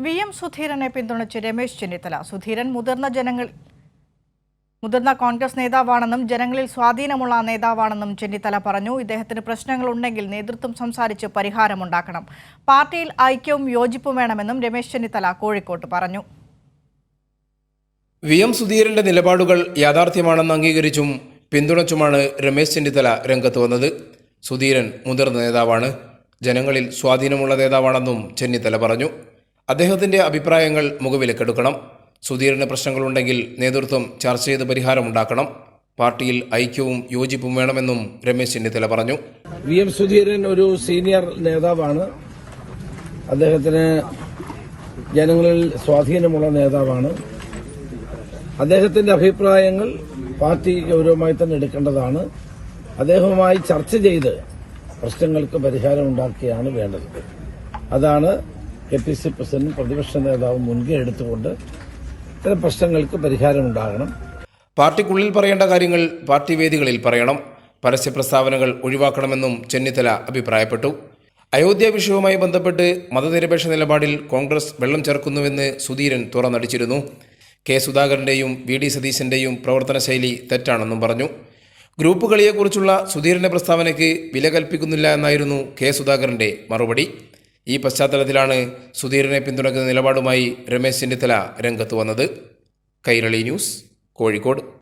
V M സുധീരനെ പിന്തുണച്ച് രമേശ് ചെന്നിത്തല. സുധീരൻ മുതിർന്ന ജനങ്ങൾ മുതിർന്ന കോൺഗ്രസ് നേതാവാണെന്നും ജനങ്ങളിൽ സ്വാധീനമുള്ള നേതാവാണെന്നും ചെന്നിത്തല പറഞ്ഞു. ഇദ്ദേഹത്തിന് പ്രശ്നങ്ങളുണ്ടെങ്കിൽ നേതൃത്വം സംസാരിച്ച് പരിഹാരമുണ്ടാക്കണം പാർട്ടിയിൽ ഐക്യവും യോജിപ്പും വേണമെന്നും രമേശ് ചെന്നിത്തല കോഴിക്കോട്ട് പറഞ്ഞു. വി എം സുധീരന്റെ നിലപാടുകൾ യാഥാർത്ഥ്യമാണെന്ന് അംഗീകരിച്ചും പിന്തുണച്ചുമാണ് രമേശ് ചെന്നിത്തല രംഗത്ത് വന്നത്. സുധീരൻ മുതിർന്ന നേതാവാണ്. ജനങ്ങളിൽ സ്വാധീനമുള്ള നേതാവാണെന്നും ചെന്നിത്തല പറഞ്ഞു. അദ്ദേഹത്തിന്റെ അഭിപ്രായങ്ങൾ മുഖവിലക്കെടുക്കണം. സുധീരന് പ്രശ്നങ്ങളുണ്ടെങ്കിൽ നേതൃത്വം ചർച്ച ചെയ്ത് പരിഹാരമുണ്ടാക്കണം പാർട്ടിയിൽ ഐക്യവും യോജിപ്പും വേണമെന്നും രമേശ് ചെന്നിത്തല പറഞ്ഞു. വി എം സുധീരൻ ഒരു സീനിയർ നേതാവാണ്. അദ്ദേഹത്തിന് ജനങ്ങളിൽ സ്വാധീനമുള്ള നേതാവാണ്. അദ്ദേഹത്തിന്റെ അഭിപ്രായങ്ങൾ പാർട്ടി ഗൗരവമായി തന്നെ എടുക്കേണ്ടതാണ്. അദ്ദേഹവുമായി ചർച്ച ചെയ്ത് പ്രശ്നങ്ങൾക്ക് പരിഹാരം ഉണ്ടാക്കിയാണ് വേണ്ടത്. അതാണ് കെ പി സി പ്രസിഡന്റും പ്രതിപക്ഷ നേതാവും മുൻകൈ എടുത്തുകൊണ്ട് ഇത്തരം പ്രശ്നങ്ങൾക്ക് പരിഹാരമുണ്ടാകണം. പാർട്ടിക്കുള്ളിൽ പറയേണ്ട കാര്യങ്ങൾ പാർട്ടി വേദികളിൽ പറയണം. പരസ്യ പ്രസ്താവനകൾ ഒഴിവാക്കണമെന്നും ചെന്നിത്തല അഭിപ്രായപ്പെട്ടു. അയോധ്യ വിഷയവുമായി ബന്ധപ്പെട്ട് മതനിരപേക്ഷ നിലപാടിൽ കോൺഗ്രസ് വെള്ളം ചേർക്കുന്നുവെന്ന് സുധീരൻ തുറന്നടിച്ചിരുന്നു. കെ സുധാകരന്റെയും വി ഡി സതീശന്റെയും പ്രവർത്തന ശൈലി തെറ്റാണെന്നും പറഞ്ഞു. ഗ്രൂപ്പ് കളിയെക്കുറിച്ചുള്ള സുധീരന്റെ പ്രസ്താവനയ്ക്ക് വില കൽപ്പിക്കുന്നില്ല എന്നായിരുന്നു കെ സുധാകരന്റെ മറുപടി. ഈ പശ്ചാത്തലത്തിലാണ് സുധീരനെ പിന്തുണയ്ക്കുന്ന നിലപാടുമായി രമേശ് ചെന്നിത്തല രംഗത്ത് വന്നത്. കൈരളി ന്യൂസ് കോഴിക്കോട്.